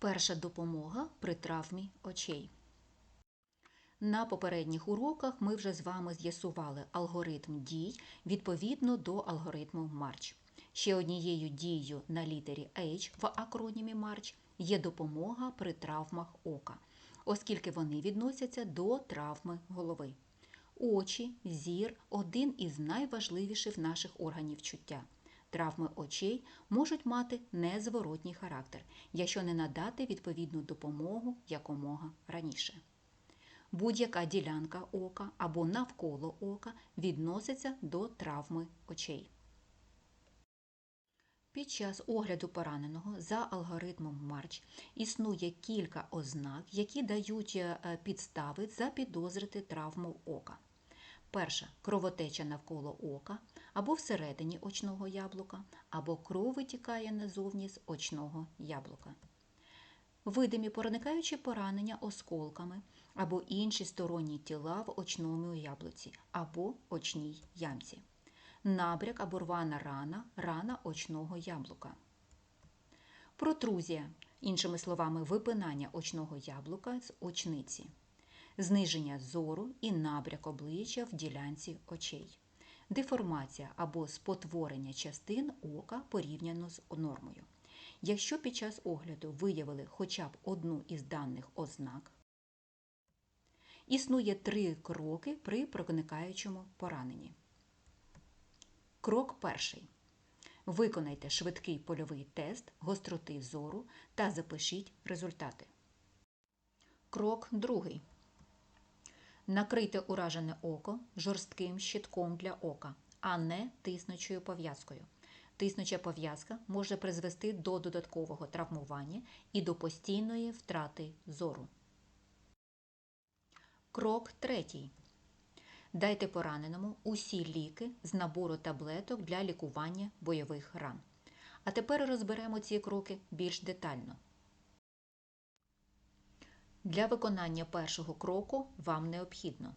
Перша допомога при травмі очей. На попередніх уроках ми вже з вами з'ясували алгоритм дій відповідно до алгоритму Марч. Ще однією дією на літері H в акронімі Марч є допомога при травмах ока, оскільки вони відносяться до травми голови. Очі, зір один із найважливіших наших органів чуття. Травми очей можуть мати незворотній характер, якщо не надати відповідну допомогу якомога раніше. Будь-яка ділянка ока або навколо ока відноситься до травми очей. Під час огляду пораненого за алгоритмом Марч існує кілька ознак, які дають е, підстави запідозрити травму ока. Перша кровотеча навколо ока або всередині очного яблука, або кров витікає назовні з очного яблука. Видимі проникаючі поранення осколками або інші сторонні тіла в очному яблуці або очній ямці. Набряк або рвана рана, рана очного яблука. Протрузія, іншими словами, випинання очного яблука з очниці зниження зору і набряк обличчя в ділянці очей, деформація або спотворення частин ока порівняно з нормою. Якщо під час огляду виявили хоча б одну із даних ознак, існує три кроки при проникаючому пораненні. Крок перший. Виконайте швидкий польовий тест гостроти зору та запишіть результати. Крок другий. Накрийте уражене око жорстким щитком для ока, а не тиснучою пов'язкою. Тиснуча пов'язка може призвести до додаткового травмування і до постійної втрати зору. Крок третій. Дайте пораненому усі ліки з набору таблеток для лікування бойових ран. А тепер розберемо ці кроки більш детально. Для виконання першого кроку вам необхідно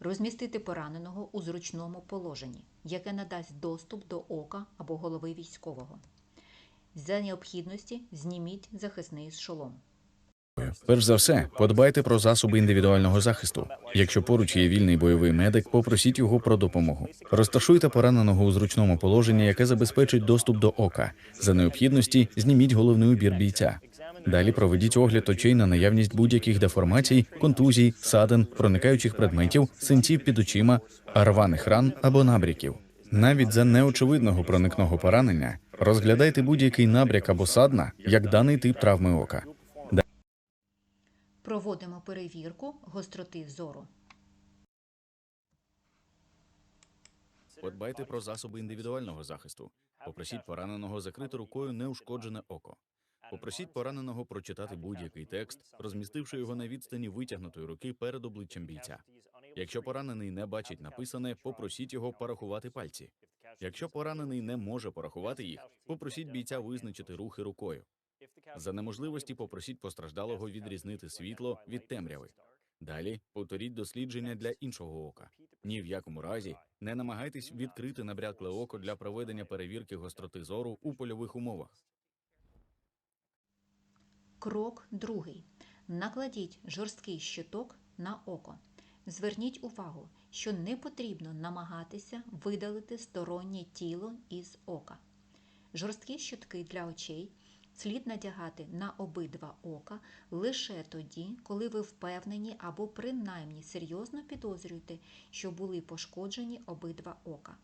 розмістити пораненого у зручному положенні, яке надасть доступ до ока або голови військового. За необхідності зніміть захисний шолом. Перш за все, подбайте про засоби індивідуального захисту. Якщо поруч є вільний бойовий медик, попросіть його про допомогу. Розташуйте пораненого у зручному положенні, яке забезпечить доступ до ока. За необхідності зніміть головний убір бійця. Далі проведіть огляд очей на наявність будь-яких деформацій, контузій, садин, проникаючих предметів, синців під очима, рваних ран або набряків. Навіть за неочевидного проникного поранення розглядайте будь-який набряк або садна як даний тип травми ока. Проводимо перевірку гостроти зору. Подбайте про засоби індивідуального захисту. Попросіть пораненого закрити рукою неушкоджене око. Попросіть пораненого прочитати будь-який текст, розмістивши його на відстані витягнутої руки перед обличчям бійця. Якщо поранений не бачить написане, попросіть його порахувати пальці. Якщо поранений не може порахувати їх, попросіть бійця визначити рухи рукою. За неможливості попросіть постраждалого відрізнити світло від темряви. Далі повторіть дослідження для іншого ока. Ні в якому разі не намагайтесь відкрити набрякле око для проведення перевірки гостроти зору у польових умовах. Крок другий. Накладіть жорсткий щиток на око. Зверніть увагу, що не потрібно намагатися видалити стороннє тіло із ока. Жорсткі щитки для очей слід надягати на обидва ока лише тоді, коли ви впевнені або принаймні серйозно підозрюєте, що були пошкоджені обидва ока.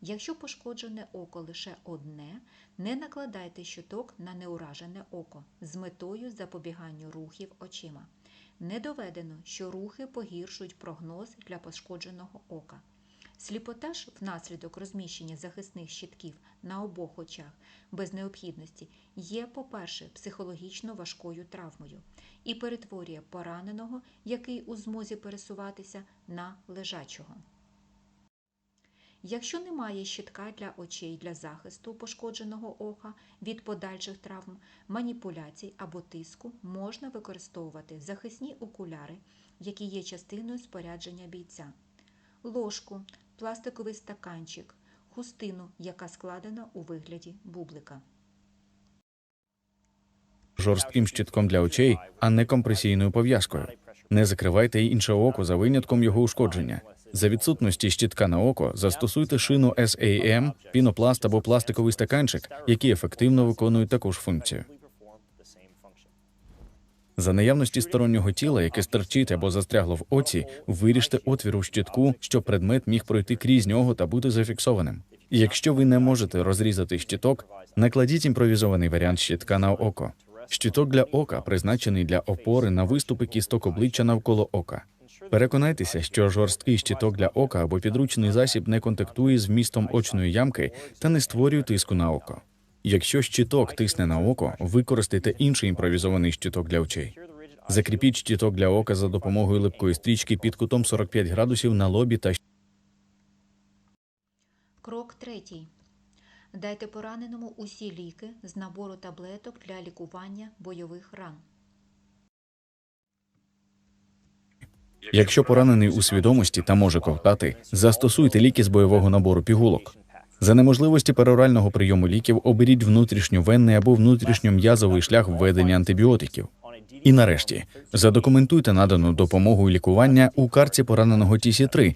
Якщо пошкоджене око лише одне, не накладайте щиток на неуражене око з метою запобігання рухів очима. Не доведено, що рухи погіршують прогноз для пошкодженого ока. Сліпота ж внаслідок розміщення захисних щитків на обох очах без необхідності є, по-перше, психологічно важкою травмою і перетворює пораненого, який у змозі пересуватися, на лежачого. Якщо немає щитка для очей для захисту пошкодженого ока від подальших травм, маніпуляцій або тиску, можна використовувати захисні окуляри, які є частиною спорядження бійця, ложку, пластиковий стаканчик, хустину, яка складена у вигляді бублика. жорстким щитком для очей, а не компресійною пов'язкою. Не закривайте й інше око за винятком його ушкодження. За відсутності щитка на око застосуйте шину SAM, пінопласт або пластиковий стаканчик, які ефективно виконують таку ж функцію. За наявності стороннього тіла, яке стерчить або застрягло в оці, виріжте отвір у щитку, щоб предмет міг пройти крізь нього та бути зафіксованим. Якщо ви не можете розрізати щиток, накладіть імпровізований варіант щитка на око. Щиток для ока призначений для опори на виступи кісток обличчя навколо ока. Переконайтеся, що жорсткий щиток для ока або підручний засіб не контактує з вмістом очної ямки та не створює тиску на око. Якщо щиток тисне на око, використайте інший імпровізований щиток для очей. Закріпіть щиток для ока за допомогою липкої стрічки під кутом 45 градусів на лобі та Крок третій. Дайте пораненому усі ліки з набору таблеток для лікування бойових ран. Якщо поранений у свідомості та може ковтати, застосуйте ліки з бойового набору пігулок. За неможливості перорального прийому ліків оберіть внутрішньовенний або внутрішньом'язовий шлях введення антибіотиків. І нарешті задокументуйте надану допомогу і лікування у карці пораненого TC3